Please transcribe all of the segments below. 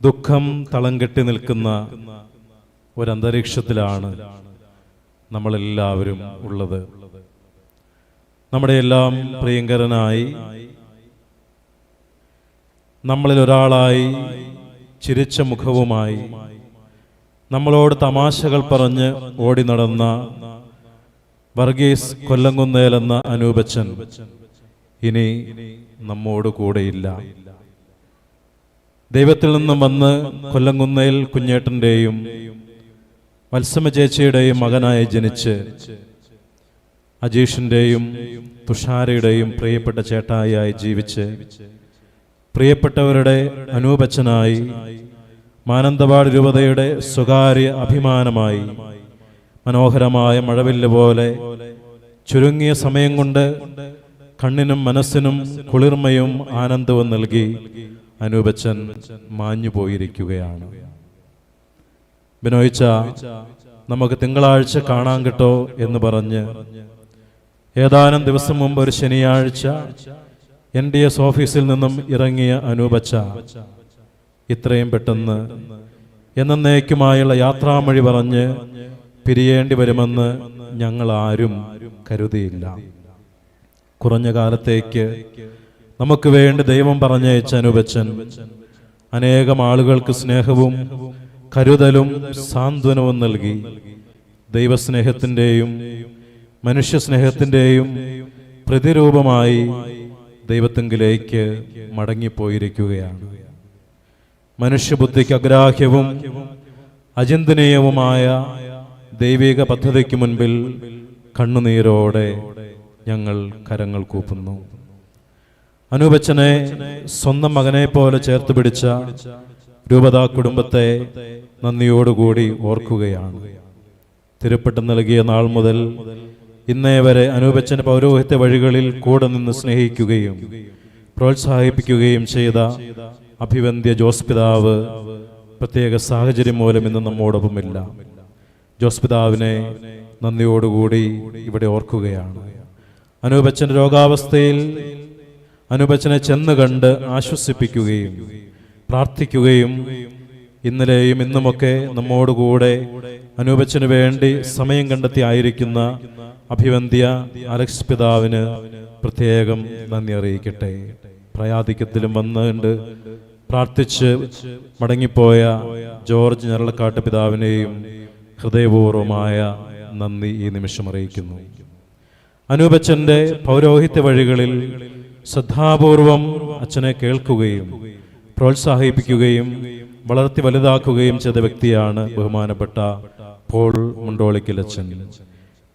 ദുഃഖം തളം കെട്ടി നിൽക്കുന്ന ഒരന്തരീക്ഷത്തിലാണ് നമ്മളെല്ലാവരും ഉള്ളത്. നമ്മുടെ എല്ലാം പ്രിയങ്കരനായി നമ്മളിൽ ഒരാളായി ചിരിച്ച മുഖവുമായി നമ്മളോട് തമാശകൾ പറഞ്ഞ് ഓടി നടന്ന വർഗീസ് കൊല്ലംകുന്നേലെന്ന അനൂപച്ചൻ ഇനി നമ്മോട് കൂടെയില്ല. ദൈവത്തിൽ നിന്നും വന്ന് കൊല്ലംകുന്നയിൽ കുഞ്ഞേട്ടന്റെയും വത്സമ ചേച്ചിയുടെയും മകനായി ജനിച്ച് അജീഷിന്റെയും തുഷാരയുടെയും പ്രിയപ്പെട്ട ചേട്ടായിയായി ജീവിച്ച് പ്രിയപ്പെട്ടവരുടെ അനൂപച്ചനായി മാനന്തവാട് രൂപതയുടെ സ്വകാര്യ അഭിമാനമായി മനോഹരമായ മഴവില്ല് പോലെ ചുരുങ്ങിയ സമയം കൊണ്ട് കണ്ണിനും മനസ്സിനും കുളിർമയും ആനന്ദവും നൽകി അനൂപച്ചൻ മാഞ്ഞു പോയിരിക്കുകയാണ്. ബിനോയിച്ച നമുക്ക് തിങ്കളാഴ്ച കാണാൻ കിട്ടോ എന്ന് പറഞ്ഞ് ഏതാനും ദിവസം മുമ്പ് ഒരു ശനിയാഴ്ച എൻ ഡി എസ് ഓഫീസിൽ നിന്നും ഇറങ്ങിയ അനൂപച്ച ഇത്രയും പെട്ടെന്ന് എന്നേക്കുമായുള്ള യാത്രാമൊഴി പറഞ്ഞ് പിരിയേണ്ടി വരുമെന്ന് ഞങ്ങൾ ആരും കരുതിയില്ല. കുറഞ്ഞ കാലത്തേക്ക് നമുക്ക് വേണ്ടി ദൈവം പറഞ്ഞയച്ച അനുപച്ചൻ അനേകം ആളുകൾക്ക് സ്നേഹവും കരുതലും സാന്ത്വനവും നൽകി. ദൈവസ്നേഹത്തിന്റെയും മനുഷ്യസ്നേഹത്തിന്റെയും പ്രതിരൂപമായി ദൈവത്തെങ്കിലേക്ക് മടങ്ങിപ്പോയിരിക്കുകയാണ്. മനുഷ്യബുദ്ധിക്ക് അഗ്രാഹ്യവും അചിന്തനീയവുമായ ദൈവിക പദ്ധതിക്ക് മുൻപിൽ കണ്ണുനീരോടെ ഞങ്ങൾ കരങ്ങൾ കൂപ്പുന്നു. അനൂപച്ചനെ സ്വന്തം മകനെ പോലെ ചേർത്ത് പിടിച്ച രൂപതാ കുടുംബത്തെ നന്ദിയോടുകൂടി ഓർക്കുകയാണ്. തിരുപ്പട്ടം നൽകിയ നാൾ മുതൽ ഇന്നേ വരെ അനൂപച്ചൻ പൗരോഹിത്യ വഴികളിൽ കൂടെ നിന്ന് സ്നേഹിക്കുകയും പ്രോത്സാഹിപ്പിക്കുകയും ചെയ്ത അഭിവന്ധ്യ ജോസ് പിതാവ് പ്രത്യേക സാഹചര്യം മൂലം ഇന്ന് നമ്മോടൊപ്പമില്ല. ജോസ് പിതാവിനെ നന്ദിയോടുകൂടി ഇവിടെ ഓർക്കുകയാണ്. അനൂപച്ചൻ രോഗാവസ്ഥയിൽ അനൂപച്ചനെ ചെന്ന് കണ്ട് ആശ്വസിപ്പിക്കുകയും പ്രാർത്ഥിക്കുകയും ഇന്നലെയും ഇന്നുമൊക്കെ നമ്മോടുകൂടെ അനൂപച്ചന് വേണ്ടി സമയം കണ്ടെത്തി ആയിരിക്കുന്ന അഭിവന്ധ്യ അലക്സ് പിതാവിന് പ്രത്യേകം നന്ദി അറിയിക്കട്ടെ. പ്രയാധിക്യത്തിലും വന്നുകൊണ്ട് പ്രാർത്ഥിച്ച് മടങ്ങിപ്പോയ ജോർജ് ഞരളക്കാട്ട് പിതാവിനെയും ഹൃദയപൂർവമായ നന്ദി ഈ നിമിഷം അറിയിക്കുന്നു. അനൂപച്ചന്റെ പൗരോഹിത്യ വഴികളിൽ ശ്രദ്ധാപൂർവം അച്ഛനെ കേൾക്കുകയും പ്രോത്സാഹിപ്പിക്കുകയും വളർത്തി വലുതാക്കുകയും ചെയ്ത വ്യക്തിയാണ് ബഹുമാനപ്പെട്ട പോൾ മുണ്ടോളിക്കൽ അച്ഛൻ.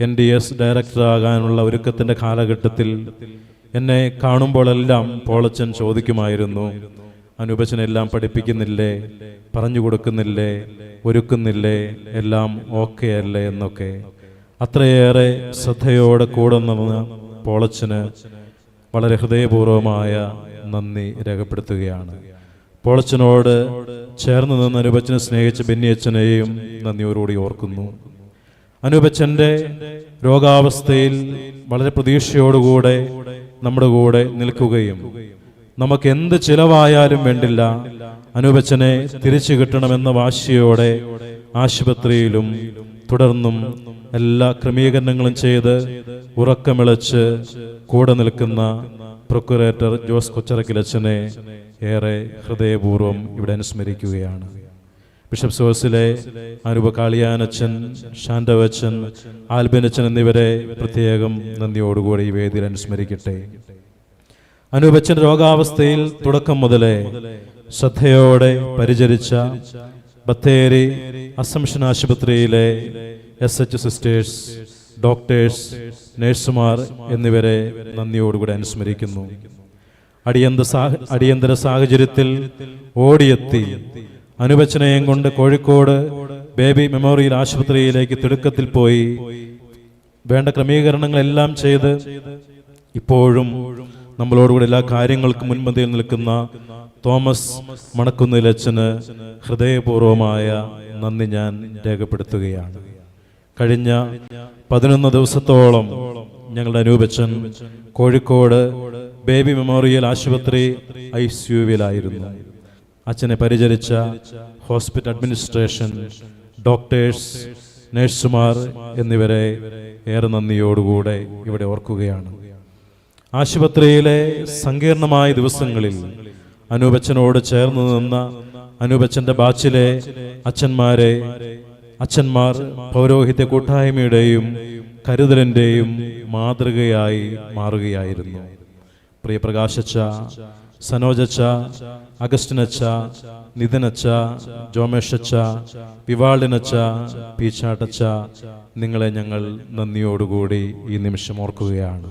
എൻ ഡി എസ് ഡയറക്ടറാകാനുള്ള ഒരുക്കത്തിന്റെ കാലഘട്ടത്തിൽ എന്നെ കാണുമ്പോഴെല്ലാം പോളച്ചൻ ചോദിക്കുമായിരുന്നു അനുപച്ചനെല്ലാം പഠിപ്പിക്കുന്നില്ലേ? പറഞ്ഞു കൊടുക്കുന്നില്ലേ? ഒരുക്കുന്നില്ലേ? എല്ലാം ഓക്കെ അല്ലേ? എന്നൊക്കെ. അത്രയേറെ ശ്രദ്ധയോടെ കൂടെ നിന്ന് പോളച്ചന് വളരെ ഹൃദയപൂർവമായ നന്ദി രേഖപ്പെടുത്തുകയാണ്. പോളച്ചനോട് ചേർന്ന് നിന്ന് അനുപച്ചനെ സ്നേഹിച്ച ബെന്നിയച്ചനെയും നന്ദിയോടുകൂടി ഓർക്കുന്നു. അനുപച്ചന്റെ രോഗാവസ്ഥയിൽ വളരെ പ്രതീക്ഷയോടുകൂടെ നമ്മുടെ കൂടെ നിൽക്കുകയും നമുക്ക് എന്ത് ചിലവായാലും വേണ്ടില്ല അനുപച്ചനെ തിരിച്ചു കിട്ടണമെന്ന വാശിയോടെ ആശുപത്രിയിലും തുടർന്നും എല്ലാ ക്രമീകരണങ്ങളും ചെയ്ത് ഉറക്കമിളച്ച് കൂടെ നിൽക്കുന്ന പ്രൊക്കുറേറ്റർ ജോസ് കൊച്ചറക്കിലച്ചനെ ഏറെ ഹൃദയപൂർവം ഇവിടെ അനുസ്മരിക്കുകയാണ്. ബിഷപ്പ് സോസിലെ അനൂപ കാളിയാനച്ചൻ ശാന്തവച്ചൻ ആൽബിനച്ചൻ എന്നിവരെ പ്രത്യേകം നന്ദിയോടുകൂടി ഈ വേദിയിൽ അനുസ്മരിക്കട്ടെ. അനൂപച്ചൻ രോഗാവസ്ഥയിൽ തുടക്കം മുതലേ ശ്രദ്ധയോടെ പരിചരിച്ച ബത്തേരി അസംഷൻ ആശുപത്രിയിലെ എസ് എച്ച് സിസ്റ്റേഴ്സ് ഡോക്ടേഴ്സ് നഴ്സുമാർ എന്നിവരെ നന്ദിയോടുകൂടി അനുസ്മരിക്കുന്നു. അടിയന്ത അടിയന്തര സാഹചര്യത്തിൽ ഓടിയെത്തി. അനുവചനയം കൊണ്ട് കോഴിക്കോട് ബേബി മെമ്മോറിയൽ ആശുപത്രിയിലേക്ക് തിടുക്കത്തിൽ പോയി. വേണ്ട ക്രമീകരണങ്ങളെല്ലാം ചെയ്ത് ഇപ്പോഴും നമ്മളോടുകൂടി എല്ലാ കാര്യങ്ങൾക്കും മുൻപന്തിയിൽ നിൽക്കുന്ന തോമസ് മണക്കുന്നിലച്ചന് ഹൃദയപൂർവമായ നന്ദി ഞാൻ രേഖപ്പെടുത്തുകയാണ്. കഴിഞ്ഞ പതിനൊന്ന് ദിവസത്തോളം ഞങ്ങളുടെ അനൂപച്ചൻ കോഴിക്കോട് ബേബി മെമ്മോറിയൽ ആശുപത്രി ഐ സിയുവിലായിരുന്നു അച്ഛനെ പരിചരിച്ച ഹോസ്പിറ്റൽ അഡ്മിനിസ്ട്രേഷൻ ഡോക്ടേഴ്സ് നഴ്സുമാർ എന്നിവരെ ഏറെ നന്ദിയോടുകൂടെ ഇവിടെ ഓർക്കുകയാണ്. ആശുപത്രിയിലെ സങ്കീർണമായ ദിവസങ്ങളിൽ അനൂപച്ചനോട് ചേർന്ന് നിന്ന അനൂപച്ചന്റെ ബാച്ചിലെ അച്ഛന്മാരെ അച്ഛന്മാർ പൗരോഹിത്യ കൂട്ടായ്മയുടെയും കരുതലിന്റെയും മാതൃകയായി മാറുകയായിരുന്നു. പ്രിയപ്രകാശച്ച സനോജച്ച അഗസ്റ്റിനച്ച നിതിനച്ച ജോമേഷച്ച വിവാളിനച്ച പീച്ചാട്ടച്ച നിങ്ങളെ ഞങ്ങൾ നന്ദിയോടുകൂടി ഈ നിമിഷം ഓർക്കുകയാണ്.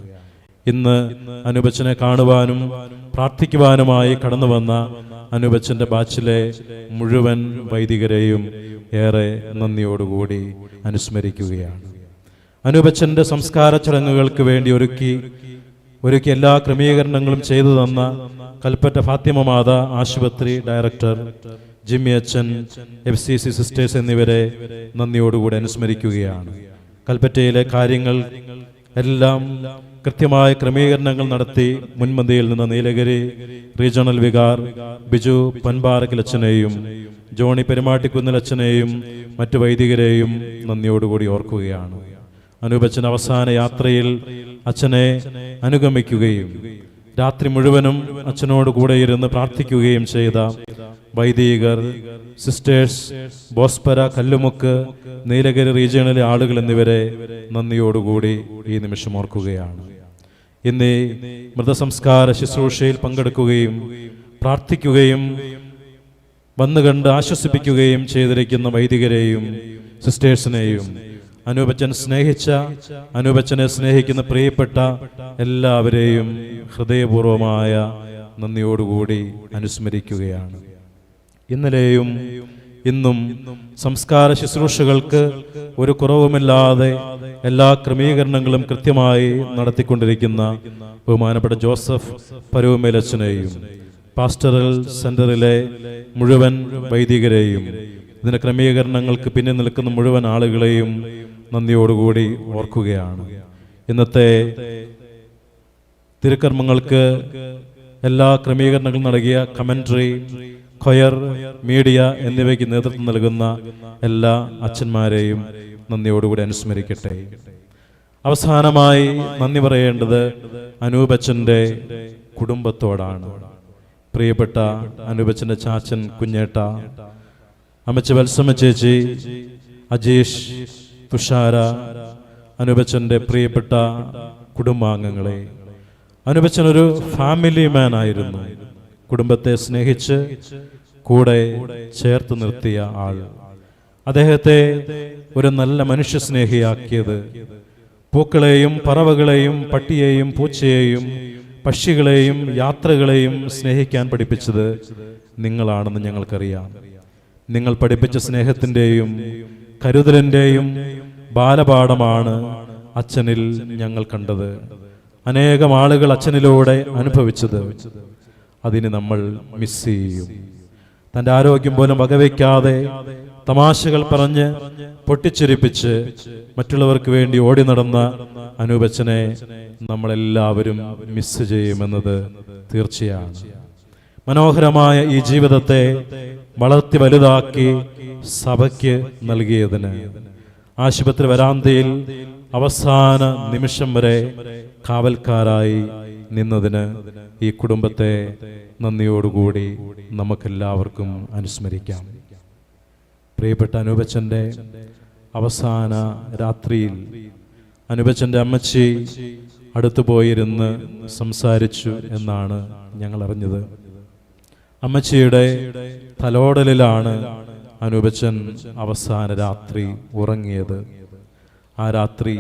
ഇന്ന് അനുബച്ചനെ കാണുവാനും പ്രാർത്ഥിക്കുവാനുമായി കടന്നു വന്ന അനുപച്ചന്റെ ബാച്ചിലെ മുഴുവൻ വൈദികരെയും ഏറെ നന്ദിയോടുകൂടി അനുസ്മരിക്കുകയാണ്. അനുപച്ചന്റെ സംസ്കാര ചടങ്ങുകൾക്ക് വേണ്ടി ഒരുക്കി ഒരുക്കി എല്ലാ ക്രമീകരണങ്ങളും ചെയ്തു തന്ന കൽപ്പറ്റ ഫാത്തിമ മാത ആശുപത്രി ഡയറക്ടർ ജിമ്മി അച്ഛൻ എഫ് സി സി സിസ്റ്റേഴ്സ് എന്നിവരെ നന്ദിയോടുകൂടി അനുസ്മരിക്കുകയാണ്. കൽപ്പറ്റയിലെ കാര്യങ്ങൾ എല്ലാം കൃത്യമായ ക്രമീകരണങ്ങൾ നടത്തി മുൻപന്തിയിൽ നിന്ന് നീലഗിരി റീജിയണൽ വികാർ ബിജു പൻപാറക്കിലച്ഛനെയും ജോണി പെരുമാട്ടിക്കുന്നിലച്ഛനെയും മറ്റു വൈദികരെയും നന്ദിയോടുകൂടി ഓർക്കുകയാണ്. അനൂപച്ചൻ അവസാന യാത്രയിൽ അച്ഛനെ അനുഗമിക്കുകയും രാത്രി മുഴുവനും അച്ഛനോട് കൂടെ ഇരുന്ന് പ്രാർത്ഥിക്കുകയും ചെയ്ത വൈദികർ സിസ്റ്റേഴ്സ് ബോസ്പര കല്ലുമുക്ക് നീലഗിരി റീജിയണിലെ ആളുകൾ എന്നിവരെ നന്ദിയോടുകൂടി ഈ നിമിഷം ഓർക്കുകയാണ്. ഇന്ന് മൃതസംസ്കാര ശുശ്രൂഷയിൽ പങ്കെടുക്കുകയും പ്രാർത്ഥിക്കുകയും വന്നു കണ്ട് ആശ്വസിപ്പിക്കുകയും ചെയ്തിരിക്കുന്ന വൈദികരെയും സിസ്റ്റേഴ്സിനെയും അനൂപച്ചൻ സ്നേഹിച്ച അനൂപച്ചനെ സ്നേഹിക്കുന്ന പ്രിയപ്പെട്ട എല്ലാവരെയും ഹൃദയപൂർവമായ നന്ദിയോടുകൂടി അനുസ്മരിക്കുകയാണ്. ഇന്നലെയും ഇന്നും സംസ്കാര ശുശ്രൂഷകൾക്ക് ഒരു കുറവുമില്ലാതെ എല്ലാ ക്രമീകരണങ്ങളും കൃത്യമായി നടത്തിക്കൊണ്ടിരിക്കുന്ന ബഹുമാനപ്പെട്ട ജോസഫ് പരുവമേലച്ചനെയും പാസ്റ്ററൽ സെന്ററിലെ മുഴുവൻ വൈദികരെയും ഇതിന്റെ ക്രമീകരണങ്ങൾക്ക് പിന്നിൽ നിൽക്കുന്ന മുഴുവൻ ആളുകളെയും നന്ദിയോടുകൂടി ഓർക്കുകയാണ്. ഇന്നത്തെ തിരുക്കർമ്മങ്ങൾക്ക് എല്ലാ ക്രമീകരണങ്ങളും നൽകിയ കമൻട്രി ഖയർ മീഡിയ എന്നിവയ്ക്ക് നേതൃത്വം നൽകുന്ന എല്ലാ അച്ഛന്മാരെയും നന്ദിയോടുകൂടി അനുസ്മരിക്കട്ടെ. അവസാനമായി നന്ദി പറയേണ്ടത് അനൂപച്ചന്റെ കുടുംബത്തോടാണ്. പ്രിയപ്പെട്ട അനൂപച്ചന്റെ ചാച്ചൻ കുഞ്ഞേട്ട അമ്മച്ച വത്സമ ചേച്ചി അജീഷ് തുഷാര അനുപച്ചന്റെ പ്രിയപ്പെട്ട കുടുംബാംഗങ്ങളെ. അനുപച്ചൻ ഒരു ഫാമിലി മാൻ ആയിരുന്നു. കുടുംബത്തെ സ്നേഹിച്ച് കൂടെ ചേർത്ത് നിർത്തിയ ആൾ. അദ്ദേഹത്തെ ഒരു നല്ല മനുഷ്യ സ്നേഹിയാക്കിയത്. പൂക്കളെയും പറവകളെയും പട്ടിയെയും പൂച്ചയെയും പക്ഷികളെയും യാത്രകളെയും സ്നേഹിക്കാൻ പഠിപ്പിച്ചത് നിങ്ങളാണെന്ന് ഞങ്ങൾക്കറിയാം. നിങ്ങൾ പഠിപ്പിച്ച സ്നേഹത്തിന്റെയും കരുതലിന്റെയും ബാലപാഠമാണ് അച്ഛനിൽ ഞങ്ങൾ കണ്ടത്. അനേകം ആളുകൾ അച്ഛനിലൂടെ അനുഭവിച്ചത്. അതിന് നമ്മൾ മിസ് ചെയ്യും. തന്റെ ആരോഗ്യം പോലും വകവയ്ക്കാതെ തമാശകൾ പറഞ്ഞ് പൊട്ടിച്ചിരിപ്പിച്ച് മറ്റുള്ളവർക്ക് വേണ്ടി ഓടി നടന്ന അനൂപച്ചനെ നമ്മളെല്ലാവരും മിസ് ചെയ്യുമെന്നത് തീർച്ചയാണ്. മനോഹരമായ ഈ ജീവിതത്തെ വളർത്തി വലുതാക്കി സഭയ്ക്ക് നൽകിയതിന് ആശുപത്രി വരാന്തയിൽ അവസാന നിമിഷം വരെ കാവൽക്കാരായി നിന്നതിന് ഈ കുടുംബത്തെ നന്ദിയോടുകൂടി നമുക്കെല്ലാവർക്കും അനുസ്മരിക്കാം. പ്രിയപ്പെട്ട അനുപച്ചന്റെ അവസാന രാത്രിയിൽ അനുപച്ചന്റെ അമ്മച്ചി അടുത്തു പോയിരുന്ന് സംസാരിച്ചു എന്നാണ് ഞങ്ങൾ അറിഞ്ഞത് അമ്മച്ചിയുടെ തലോടലിലാണ് അനുപച്ചൻ അവസാന രാത്രി ഉറങ്ങിയത്. ആ രാത്രി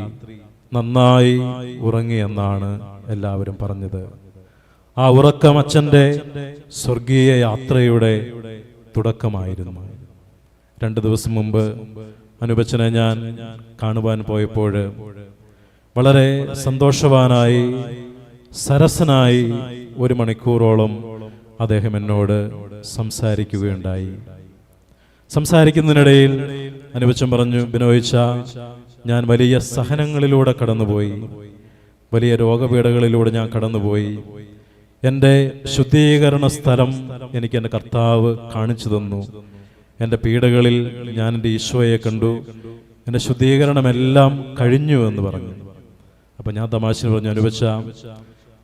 നന്നായി ഉറങ്ങിയെന്നാണ് എല്ലാവരും പറഞ്ഞത്. ആ ഉറക്കം അച്ഛന്റെ സ്വർഗീയ യാത്രയുടെ തുടക്കമായിരുന്നു. രണ്ട് ദിവസം മുമ്പ് അനുപച്ചനെ ഞാൻ കാണുവാൻ പോയപ്പോൾ വളരെ സന്തോഷവാനായി സരസനായി ഒരു മണിക്കൂറോളം അദ്ദേഹം എന്നോട് സംസാരിക്കുകയുണ്ടായി. സംസാരിക്കുന്നതിനിടയിൽ അനുപച്ചൻ പറഞ്ഞു ബിനോയിച്ച ഞാൻ വലിയ സഹനങ്ങളിലൂടെ കടന്നുപോയി. വലിയ രോഗപീഠകളിലൂടെ ഞാൻ കടന്നുപോയി. എന്റെ ശുദ്ധീകരണ സ്ഥലം എനിക്ക് എന്റെ കർത്താവ് കാണിച്ചു തന്നു. എന്റെ പീഡകളിൽ ഞാൻ എന്റെ ഈശോയെ കണ്ടു. എന്റെ ശുദ്ധീകരണമെല്ലാം കഴിഞ്ഞു എന്ന് പറഞ്ഞു. അപ്പം ഞാൻ തമാശ പറഞ്ഞു അനുവച്ച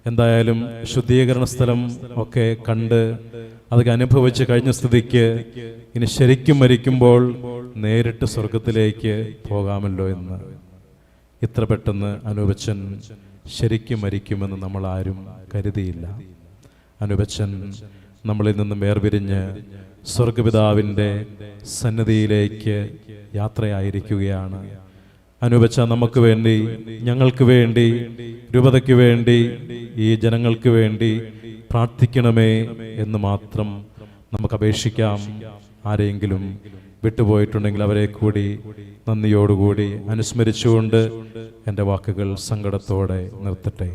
എന്തായാലും ശുദ്ധീകരണ സ്ഥലം ഒക്കെ കണ്ട് അതൊക്കെ അനുഭവിച്ച് കഴിഞ്ഞ സ്ഥിതിക്ക് ഇനി ശരിക്കും മരിക്കുമ്പോൾ നേരിട്ട് സ്വർഗത്തിലേക്ക് പോകാമല്ലോ എന്ന്. ഇത്ര പെട്ടെന്ന് അനുപച്ചൻ ശരിക്കും മരിക്കുമെന്ന് നമ്മൾ ആരും കരുതിയില്ല. അനുപച്ചൻ നമ്മളിൽ നിന്നും വേർപിരിഞ്ഞ് സ്വർഗപിതാവിന്റെ സന്നിധിയിലേക്ക് യാത്രയായിരിക്കുകയാണ്. അനുപച്ച നമുക്ക് വേണ്ടി ഞങ്ങൾക്ക് വേണ്ടി രൂപതയ്ക്ക് വേണ്ടി ഈ ജനങ്ങൾക്ക് വേണ്ടി പ്രാർത്ഥിക്കണമേ എന്ന് മാത്രം നമുക്ക് അപേക്ഷിക്കാം. ആരെങ്കിലും വിട്ടുപോയിട്ടുണ്ടെങ്കിൽ അവരെ കൂടി നന്ദിയോടുകൂടി അനുസ്മരിച്ചുകൊണ്ട് എന്റെ വാക്കുകൾ സങ്കടത്തോടെ നിർത്തട്ടെ.